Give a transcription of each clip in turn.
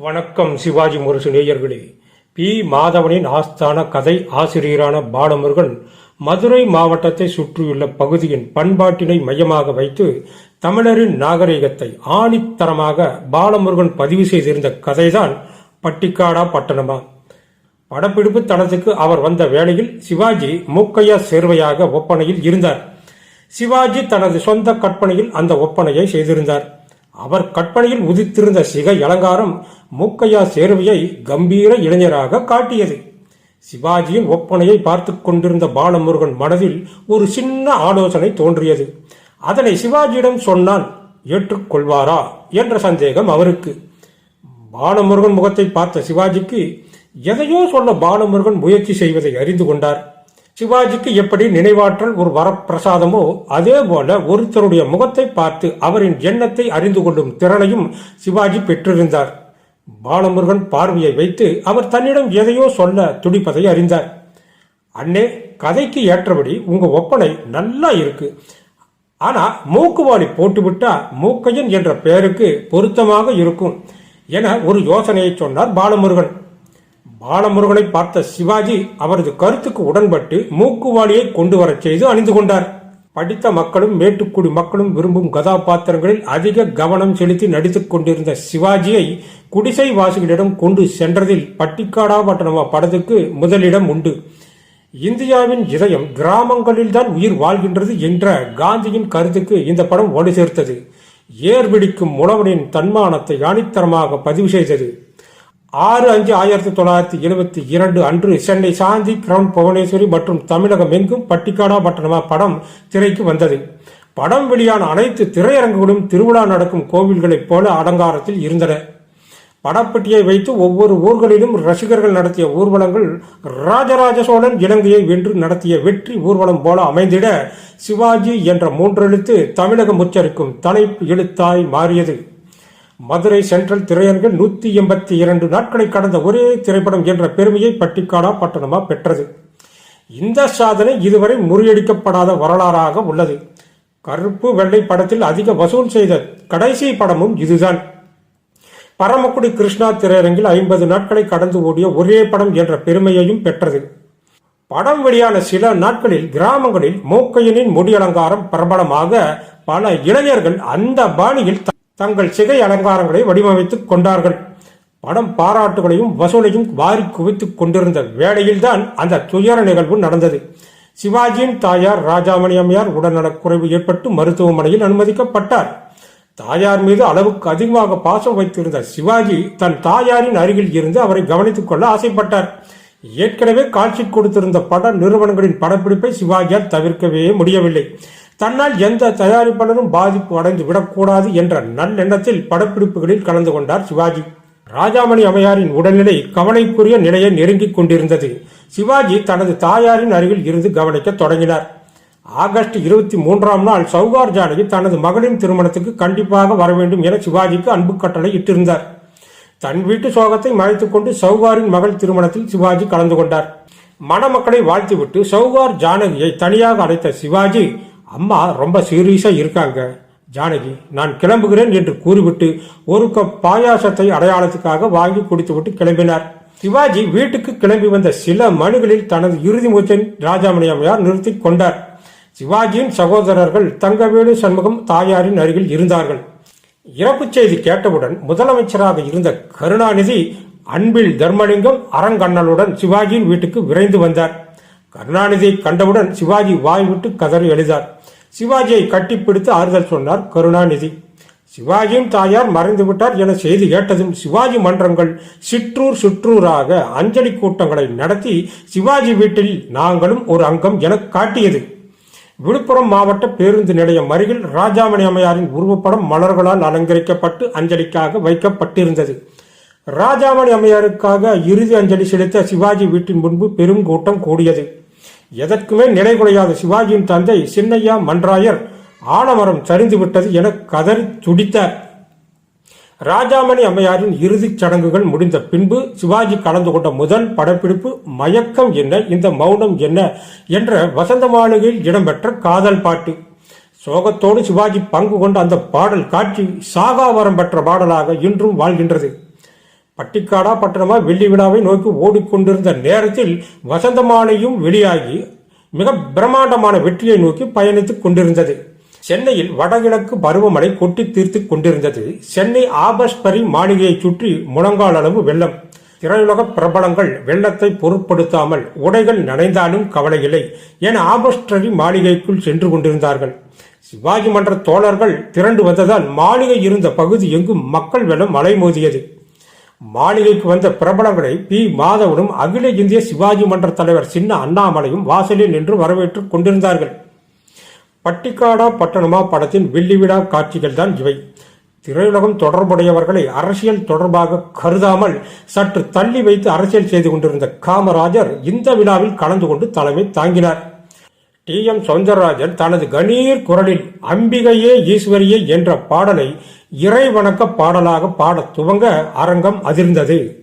வணக்கம் சிவாஜி முரசு நேயர்களே. பி. மாதவனின் ஆஸ்தான கதை ஆசிரியரான பாலமுருகன் மதுரை மாவட்டத்தை சுற்றியுள்ள பகுதியின் பண்பாட்டினை மையமாக வைத்து தமிழரின் நாகரிகத்தை ஆணித்தரமாக பாலமுருகன் பதிவு செய்திருந்த கதைதான் பட்டிக்காடா பட்டணமா? படப்பிடிப்பு தளத்துக்கு அவர் வந்த வேளையில் சிவாஜி மூக்கையா சேர்வையாக ஒப்பனையில் இருந்தார். சிவாஜி தனது சொந்த கற்பனையில் அந்த ஒப்பனையை செய்திருந்தார். அவர் கற்பனையில் உதித்திருந்த சிகை அலங்காரம் மூக்கையா சேர்வையை கம்பீர இளைஞராக காட்டியது. சிவாஜியின் ஒப்பனையை பார்த்து கொண்டிருந்த பாலமுருகன் மனதில் ஒரு சின்ன ஆலோசனை தோன்றியது. அதனை சிவாஜியிடம் சொன்னால் ஏற்றுக்கொள்வாரா என்ற சந்தேகம் அவருக்கு. பாலமுருகன் முகத்தை பார்த்த சிவாஜிக்கு எதையோ சொல்ல பாலமுருகன் முயற்சி செய்வதை அறிந்து கொண்டார். சிவாஜிக்கு எப்படி நினைவாற்றல் ஒரு வரப்பிரசாதமோ அதே போல ஒருத்தருடைய முகத்தை பார்த்து அவரின் எண்ணத்தை அறிந்து கொள்ளும் திறனையும் சிவாஜி பெற்றிருந்தார். பாலமுருகன் பார்வையை வைத்து அவர் தன்னிடம் எதையோ சொல்ல துடிப்பதை அறிந்தார். அண்ணே கதைக்கு ஏற்றபடி உங்க ஒப்பனை நல்லா இருக்கு. ஆனா மூக்குவாளி போட்டுவிட்டா மூக்கையன் என்ற பெயருக்கு பொருத்தமாக இருக்கும் என ஒரு யோசனையை சொன்னார் பாலமுருகன். பாலமுருகனை பார்த்த சிவாஜி அவரது கருத்துக்கு உடன்பட்டு மூக்குவாளியை கொண்டு வரச் செய்து அணிந்து கொண்டார். படித்த மக்களும் மேட்டுக்குடி மக்களும் விரும்பும் கதாபாத்திரங்களில் அதிக கவனம் செலுத்தி நடித்துக் கொண்டிருந்த சிவாஜியை குடிசை வாசிகளிடம் கொண்டு சென்றதில் பட்டிக்காடா பட்டணமா படத்துக்கு முதலிடம் உண்டு. இந்தியாவின் இதயம் கிராமங்களில்தான் உயிர் வாழ்கின்றது என்ற காந்தியின் கருத்துக்கு இந்த படம் வலு சேர்த்தது. ஏர்பிடிக்கும் உழவனின் தன்மானத்தை ஆணித்தரமாக பதிவு செய்தது. ஆறு அஞ்சு ஆயிரத்தி தொள்ளாயிரத்தி எழுபத்தி இரண்டு அன்று சென்னை சாந்தி கிரவுண்ட் புவனேஸ்வரி மற்றும் தமிழகம் எங்கும் பட்டிக்காடா பட்டணமா படம் திரைக்கு வந்தது. படம் வெளியான அனைத்து திரையரங்குகளும் திருவிழா நடக்கும் கோவில்களைப் போல அலங்காரத்தில் இருந்தன. படப்பெட்டியை வைத்து ஒவ்வொரு ஊர்களிலும் ரசிகர்கள் நடத்திய ஊர்வலங்கள் ராஜராஜ சோழன் இலங்கையை வென்று நடத்திய வெற்றி ஊர்வலம் போல அமைந்திட சிவாஜி என்ற மூன்றெழுத்து தமிழகம் உச்சரிக்கும் தலைப்பு எழுத்தாய் மாறியது. மதுரை சென்ட்ரல் திரையரங்கில் நூத்தி எண்பத்தி இரண்டு நாட்களை கடந்த ஒரே திரைப்படம் என்ற பெருமையை பட்டிக்காடா பட்டணமா பெற்றது. இந்த சாதனை இதுவரை முறியடிக்கப்படாத வரலாறாக உள்ளது. கருப்பு வெள்ளை படத்தில் அதிக வசூல் செய்த கடைசி படமும் இதுதான். பரமக்குடி கிருஷ்ணா திரையரங்கில் ஐம்பது நாட்களை கடந்து ஓடிய ஒரே படம் என்ற பெருமையையும் பெற்றது. படம் வெளியான சில நாட்களில் கிராமங்களில் மூக்கையனின் முடி அலங்காரம் பிரபலமாக பல இளைஞர்கள் அந்த பாணியில் த- தங்கள் சிகை அலங்காரங்களை வடிவமைத்துக் கொண்டார்கள். படம் பாராட்டுகளையும் வசூலையும் வாரி குவித்துக் கொண்டிருந்த வேளையில்தான் அந்த துயர நிகழ்வு நடந்தது. சிவாஜியின் தாயார் ராஜாமணி அம்மையார் உடல்நலக் குறைவு ஏற்பட்டு மருத்துவமனையில் அனுமதிக்கப்பட்டார். தாயார் மீது அளவுக்கு அதிகமாக பாசம் வைத்திருந்த சிவாஜி தன் தாயாரின் அருகில் இருந்து அவரை கவனித்துக் கொள்ள ஆசைப்பட்டார். ஏற்கனவே காட்சி கொடுத்திருந்த பட நிறுவனங்களின் படப்பிடிப்பை சிவாஜியால் தவிர்க்கவே முடியவில்லை. தன்னால் எந்த தயாரிப்பாளரும் பாதிப்பு அடைந்து விடக்கூடாது என்ற நல்லெண்ணத்தில் படப்பிடிப்புகளில் கலந்து கொண்டார் சிவாஜி. ராஜாமணி அம்மையாரின் உடல்நிலை கவலைக்குரிய நிலையை நெருங்கிக் கொண்டிருந்தது. சிவாஜி தனது தாயாரின் அருகில் இருந்து கவனிக்க தொடங்கினார். ஆகஸ்ட் இருபத்தி மூன்றாம் நாள் சௌகார் ஜானகி தனது மகளின் திருமணத்துக்கு கண்டிப்பாக வர வேண்டும் என சிவாஜிக்கு அன்பு கட்டளை இட்டிருந்தார். தன் வீட்டு சோகத்தை மறைத்துக்கொண்டு சவுகாரின் சௌகாரின் மகள் திருமணத்தில் சிவாஜி கலந்து கொண்டார். மணமக்களை வாழ்த்துவிட்டு சௌகார் ஜானகியை தனியாக அழைத்த சிவாஜி அம்மா ரொம்ப சீரியஸா இருக்காங்க. ஜானகி நான் கிளம்புகிறேன் என்று கூறிவிட்டு ஒரு கப் பாயாசத்தை அடையாளத்துக்காக வாங்கி குடித்துவிட்டு கிளம்பினார். சிவாஜி வீட்டுக்கு கிளம்பி வந்த சில மணிகளில் தனது இறுதி மூச்சை ராஜாமணி அம்மையார் நிறுத்திக் கொண்டார். சிவாஜியின் சகோதரர்கள் தங்கவேலு சண்முகம் தாயாரின் அருகில் இருந்தார்கள். இறப்புச் செய்தி கேட்டவுடன் முதலமைச்சராக இருந்த கருணாநிதி அன்பில் தர்மலிங்கம் அரங்கண்ணலுடன் சிவாஜியின் வீட்டுக்கு விரைந்து வந்தார். கருணாநிதியை கண்டவுடன் சிவாஜி வாய் விட்டு கதறி எழுதார் சிவாஜியை கட்டிப்பிடித்து ஆறுதல் சொன்னார் கருணாநிதி. சிவாஜியும் தாயார் மறைந்துவிட்டார் என செய்தி கேட்டதும் சிவாஜி மன்றங்கள் சிற்றூர் சிற்றூராக அஞ்சலி கூட்டங்களை நடத்தி சிவாஜி வீட்டில் நாங்களும் ஒரு அங்கம் என காட்டியது. விழுப்புரம் மாவட்ட பேருந்து நிலையம் அருகில் ராஜாமணி அம்மையாரின் உருவப்படம் மலர்களால் அலங்கரிக்கப்பட்டு அஞ்சலிக்காக வைக்கப்பட்டிருந்தது. ராஜாமணி அம்மையாருக்காக இறுதி அஞ்சலி செலுத்த சிவாஜி வீட்டின் முன்பு பெரும் கூட்டம் கூடியது. எதற்குமே நிலை குறையாத சிவாஜியின் தந்தை சின்னையா மன்றாயர் ஆலமரம் சரிந்து விட்டது என கதறி துடித்தார் ராஜாமணி அம்மையாரின் இறுதிச் சடங்குகள் முடிந்த பின்பு சிவாஜி கலந்து கொண்ட முதல் படப்பிடிப்பு மயக்கம் என்ன இந்த மௌனம் என்ன என்ற வசந்த மாளிகையில் இடம்பெற்ற காதல் பாட்டு. சோகத்தோடு சிவாஜி பங்கு கொண்ட அந்த பாடல் காட்சி சாகாவரம் பெற்ற பாடலாக இன்றும் வாழ்கின்றது. பட்டிக்காடா பட்டணமா வெள்ளி விழாவை நோக்கி ஓடிக்கொண்டிருந்த நேரத்தில் வசந்தமாலையும் வெளியாகி மிக பிரம்மாண்டமான வெற்றியை நோக்கி பயணித்துக் கொண்டிருந்தது. சென்னையில் வடகிழக்கு பருவமழை கொட்டி தீர்த்து கொண்டிருந்தது. சென்னை ஆபஸ்பரி மாளிகையை சுற்றி முழங்கால் அளவு வெள்ளம். திரையுலக பிரபலங்கள் வெள்ளத்தை பொருட்படுத்தாமல் உடைகள் நனைந்தாலும் கவலையில்லை என ஆபஸ்டரி மாளிகைக்குள் சென்று கொண்டிருந்தார்கள். சிவாஜி மன்ற தோழர்கள் திரண்டு வந்ததால் மாளிகை இருந்த பகுதி எங்கும் மக்கள் வெள்ளம் அலைமோதியது. மாளிகைக்கு வந்த பிரபலங்களை பி. மாதவனும் அகில இந்திய சிவாஜி மன்ற தலைவர் சின்ன அண்ணாமலையும் வாசலில் நின்று வரவேற்றுக் கொண்டிருந்தார்கள். பட்டிக்காடா பட்டணமா படத்தின் வெள்ளி விழா காட்சிகள் தான் இவை. திரையுலகம் தொடர்புடையவர்களை அரசியல் தொடர்பாக கருதாமல் சற்று தள்ளி வைத்து அரசியல் செய்து கொண்டிருந்த காமராஜர் இந்த விழாவில் கலந்து கொண்டு தலைமை தாங்கினார். டி. எம். சௌந்தரராஜன் தனது கணீர் குரலில் அம்பிகையே ஈஸ்வரியே என்ற பாடலை இறை வணக்க பாடலாக பாடத் துவங்க அரங்கம் அதிர்ந்தது.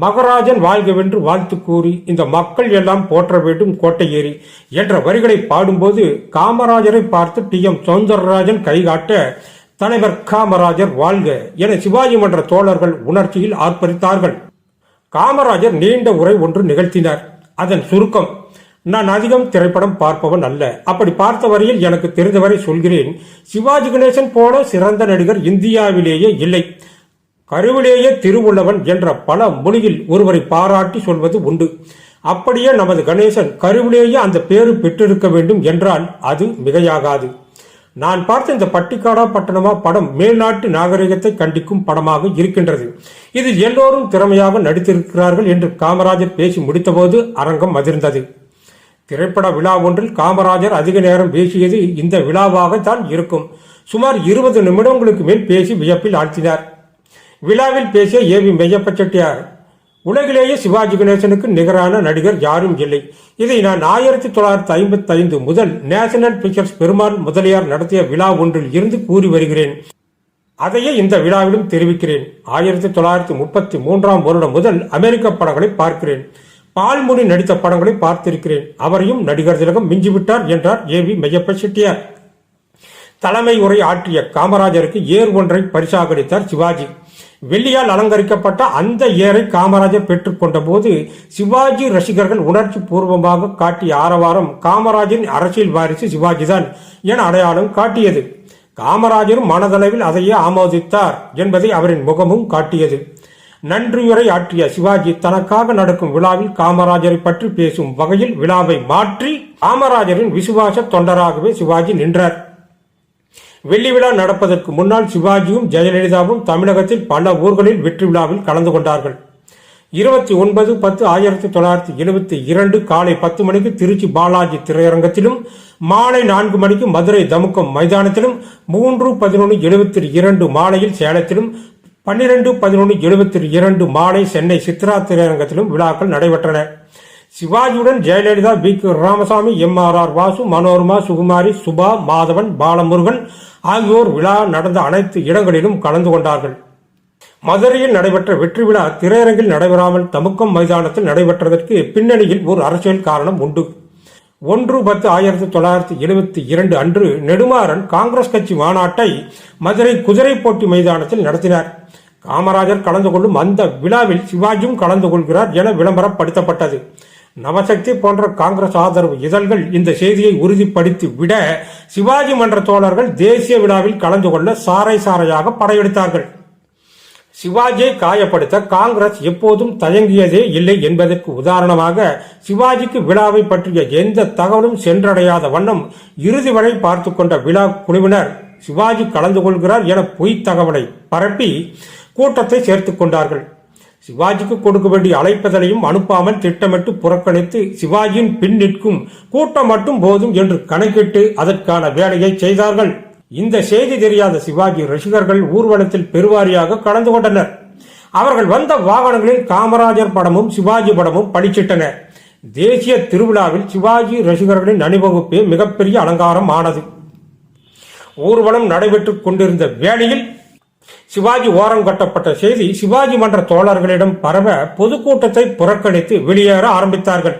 மகராஜன் வாழ்கவென்று வாழ்த்து கூறி இந்த மக்கள் எல்லாம் போற்ற வேண்டும் கோட்டை என்ற வரிகளை பாடும்போது காமராஜரை பார்த்து டி. எம். சௌந்தரராஜன் கைகாட்ட தலைவர் காமராஜர் வாழ்க என சிவாஜி மன்ற தோழர்கள் உணர்ச்சியில் ஆர்ப்பரித்தார்கள். காமராஜர் நீண்ட உரை ஒன்று நிகழ்த்தினார். அதன் சுருக்கம் நான் அதிகம் திரைப்படம் பார்ப்பவன் அல்ல. அப்படி பார்த்த வரையில் எனக்கு தெரிந்தவரை சொல்கிறேன் சிவாஜி கணேசன் போல சிறந்த நடிகர் இந்தியாவிலேயே இல்லை. கருவிலேயே திருவுள்ளவன் என்ற பல மொழியில் ஒருவரை பாராட்டி சொல்வது உண்டு. அப்படியே நமது கணேசன் கருவிலேயே அந்த பேரு பெற்றிருக்க வேண்டும் என்றால் அது மிகையாகாது. நான் பார்த்த இந்த பட்டிக்காடா பட்டணமா படம் மேல்நாட்டு நாகரிகத்தை கண்டிக்கும் படமாக இருக்கின்றது. இதில் எல்லோரும் திறமையாக நடித்திருக்கிறார்கள் என்று காமராஜர் பேசி முடித்தபோது அரங்கம் அதிர்ந்தது. திரைப்பட விழா ஒன்றில் காமராஜர் அதிக நேரம் பேசியது இந்த விழாவாகத்தான் இருக்கும். சுமார் இருபது நிமிடங்களுக்கு மேல் பேசி வியப்பில் ஆழ்த்தினார். விழாவில் பேசிய ஏ வி மெய்யப்ப செட்டியார் உலகிலேயே சிவாஜி கணேசனுக்கு நிகரான நடிகர் யாரும் இல்லை. இதை நான் ஆயிரத்தி தொள்ளாயிரத்தி ஐம்பத்தி ஐந்து முதல் நேஷனல் பிக்சர்ஸ் பெருமாள் முதலியார் நடத்திய விழா ஒன்றில் இருந்து கூறி வருகிறேன். அதையே இந்த விழாவிலும் தெரிவிக்கிறேன். ஆயிரத்தி தொள்ளாயிரத்தி முப்பத்தி மூன்றாம் வருடம் முதல் அமெரிக்க படங்களை பார்க்கிறேன். பால்முனி நடித்த படங்களை பார்த்திருக்கிறேன். அவரையும் நடிகர் திலகம் மிஞ்சிவிட்டார் என்றார் ஏ வி மெய்யப்ப செட்டியார். தலைமை உரை ஆற்றிய காமராஜருக்கு ஏர் ஒன்றை பரிசாக அளித்தார் சிவாஜி. வெள்ளியால் அலங்கரிக்கப்பட்ட அந்த ஏரை காமராஜர் பெற்றுக்கொண்ட போது சிவாஜி ரசிகர்கள் உணர்ச்சி பூர்வமாக காட்டிய ஆரவாரம் காமராஜரின் அரசியல் வாரிசு சிவாஜிதான் என அடையாளம் காட்டியது. காமராஜரும் மனதளவில் அதையே ஆமோதித்தார் என்பதை அவரின் முகமும் காட்டியது. நன்றியுரை ஆற்றிய சிவாஜி தனக்காக நடக்கும் விழாவில் காமராஜரை பற்றி பேசும் வகையில் விழாவை மாற்றி காமராஜரின் விசுவாச தொண்டராகவே சிவாஜி நின்றார். வெள்ளி விழா நடப்பதற்கு முன்னால் சிவாஜியும் ஜெயலலிதாவும் தமிழகத்தில் பல ஊர்களில் வெற்றி விழாவில் கலந்து கொண்டார்கள். இருபத்தி ஒன்பது பத்து ஆயிரத்தி தொள்ளாயிரத்தி எழுபத்தி இரண்டு காலை பத்து மணிக்கு திருச்சி பாலாஜி திரையரங்கத்திலும் மாலை நான்கு மணிக்கு மதுரை தமுக்கம் மைதானத்திலும் மூன்று பதினொன்று எழுபத்தி இரண்டு மாலையில் சேலத்திலும் பன்னிரண்டு பதினொன்று எழுபத்தி இரண்டு மாலை சென்னை சித்ரா திரையரங்கத்திலும் விழாக்கள் நடைபெற்றன. சிவாஜியுடன் Jayalalithaa P K. Ramasamy M. R. R. Vasu Manorama Sukumari Subha Madhavan Balamurugan ஆகியோர் விழா நடந்த அனைத்து இடங்களிலும் கலந்து கொண்டார்கள். மதுரையில் நடைபெற்ற வெற்றி விழா திரையரங்கில் நடைபெறாமல் தமுக்கம் மைதானத்தில் நடைபெற்றதற்கு பின்னணியில் ஒரு அரசியல் காரணம் உண்டு. ஒன்று பத்து ஆயிரத்தி தொள்ளாயிரத்தி எழுபத்தி இரண்டு அன்று நெடுமாறன் காங்கிரஸ் கட்சி மாநாட்டை மதுரை குதிரை போட்டி மைதானத்தில் நடத்தினார். காமராஜர் கலந்து கொள்ளும் அந்த விழாவில் சிவாஜியும் கலந்து கொள்கிறார் என விளம்பரப்படுத்தப்பட்டது. நவசக்தி போன்ற காங்கிரஸ் ஆதரவு இதழ்கள் இந்த செய்தியை உறுதிப்படுத்தி விட சிவாஜி மன்ற தோழர்கள் தேசிய விழாவில் கலந்து கொள்ள சாறை சாறையாக படையெடுத்தார்கள். சிவாஜியை காயப்படுத்த காங்கிரஸ் எப்போதும் தயங்கியதே இல்லை என்பதற்கு உதாரணமாக சிவாஜிக்கு விழாவை பற்றிய எந்த தகவலும் சென்றடையாத வண்ணம் இறுதி வரை பார்த்து கொண்ட விழா குழுவினர் சிவாஜி கலந்து கொள்கிறார் என பொய்த் தகவலை பரப்பி கூட்டத்தை சேர்த்துக் கொண்டார்கள். சிவாஜிக்கு கொடுக்க வேண்டிய அழைப்பதனையும் அனுப்பாமல் திட்டமிட்டு புறக்கணித்து சிவாஜியின் பின் நிற்கும் கூட்டம் மட்டும் போதும் என்று கணக்கிட்டு அதற்கான வேலையை செய்தார்கள். இந்த செய்தி தெரியாத சிவாஜி ரசிகர்கள் ஊர்வலத்தில் பெருவாரியாக கலந்து கொண்டனர். அவர்கள் வந்த வாகனங்களில் காமராஜர் படமும் சிவாஜி படமும் பளிச்சிட்டன தேசிய திருவிழாவில் சிவாஜி ரசிகர்களின் அணிவகுப்பே மிகப்பெரிய அலங்காரம் ஆனது ஊர்வலம் நடைபெற்றுக் கொண்டிருந்த வேளையில் சிவாஜி ஓரம் கட்டப்பட்ட செய்தி சிவாஜி மன்ற தோழர்களிடம் பரவ பொதுக்கூட்டத்தை புறக்கணித்து வெளியேற ஆரம்பித்தார்கள்.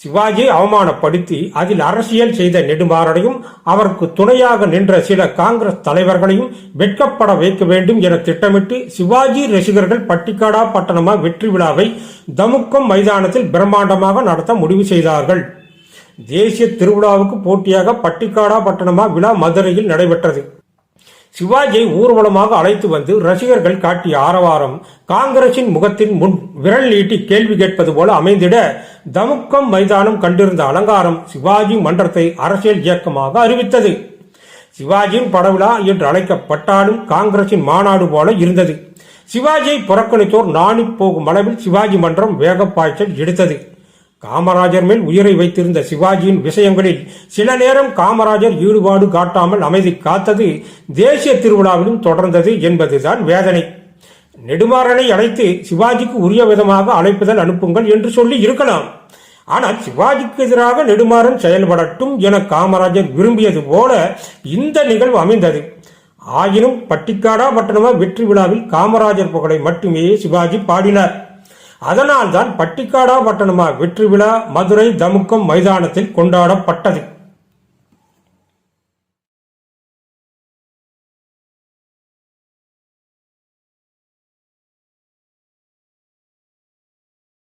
சிவாஜி அவமானப்படுத்தி அதில் அரசியல் செய்த நெடுமாறனையும் அவருக்கு துணையாக நின்ற சில காங்கிரஸ் தலைவர்களையும் வெட்கப்பட வைக்க வேண்டும் என திட்டமிட்டு சிவாஜி ரசிகர்கள் பட்டிக்காடா பட்டணமா வெற்றி விழாவை தமுக்கம் மைதானத்தில் பிரம்மாண்டமாக நடத்த முடிவு செய்தார்கள். தேசிய திருவிழாவுக்கு போட்டியாக பட்டிக்காடா பட்டணமா விழா மதுரையில் நடைபெற்றது. சிவாஜியை ஊர்வலமாக அழைத்து வந்து ரசிகர்கள் காட்டிய ஆரவாரம் காங்கிரசின் முகத்தின் முன் விரல் நீட்டி கேள்வி கேட்பது போல அமைந்திட தமுக்கம் மைதானம் கண்டிருந்த அலங்காரம் சிவாஜி மன்றத்தை அரசியல் இயக்கமாக அறிவித்தது. சிவாஜியின் படவிழா என்று அழைக்கப்பட்டாலும் காங்கிரசின் மாநாடு போல இருந்தது. சிவாஜியை புறக்கணித்தோர் நாணி போகும் அளவில் சிவாஜி மன்றம் வேகப்பாய்ச்சல் எடுத்தது காமராஜர் மேல் உயிரை வைத்திருந்த சிவாஜியின் விஷயங்களில் சில நேரம் காமராஜர் ஈடுபாடு காட்டாமல் அமைதி காத்தது தேசிய திருவிழாவிலும் தொடர்ந்தது என்பதுதான் வேதனை. நெடுமாறனை அழைத்து சிவாஜிக்கு உரிய விதமாக அழைப்புதல் அனுப்புங்கள் என்று சொல்லி இருக்கலாம். ஆனால் சிவாஜிக்கு எதிராக நெடுமாறன் செயல்படட்டும் என காமராஜர் விரும்பியது போல இந்த நிகழ்வு அமைந்தது. ஆயினும் பட்டிக்காடா பட்டணமா வெற்றி விழாவில் காமராஜர் புகழை மட்டுமே சிவாஜி பாடினார். அதனால்தான் பட்டிக்காடா பட்டணமா வெற்றி விழா மதுரை தமுக்கம் மைதானத்தில் கொண்டாடப்பட்டது.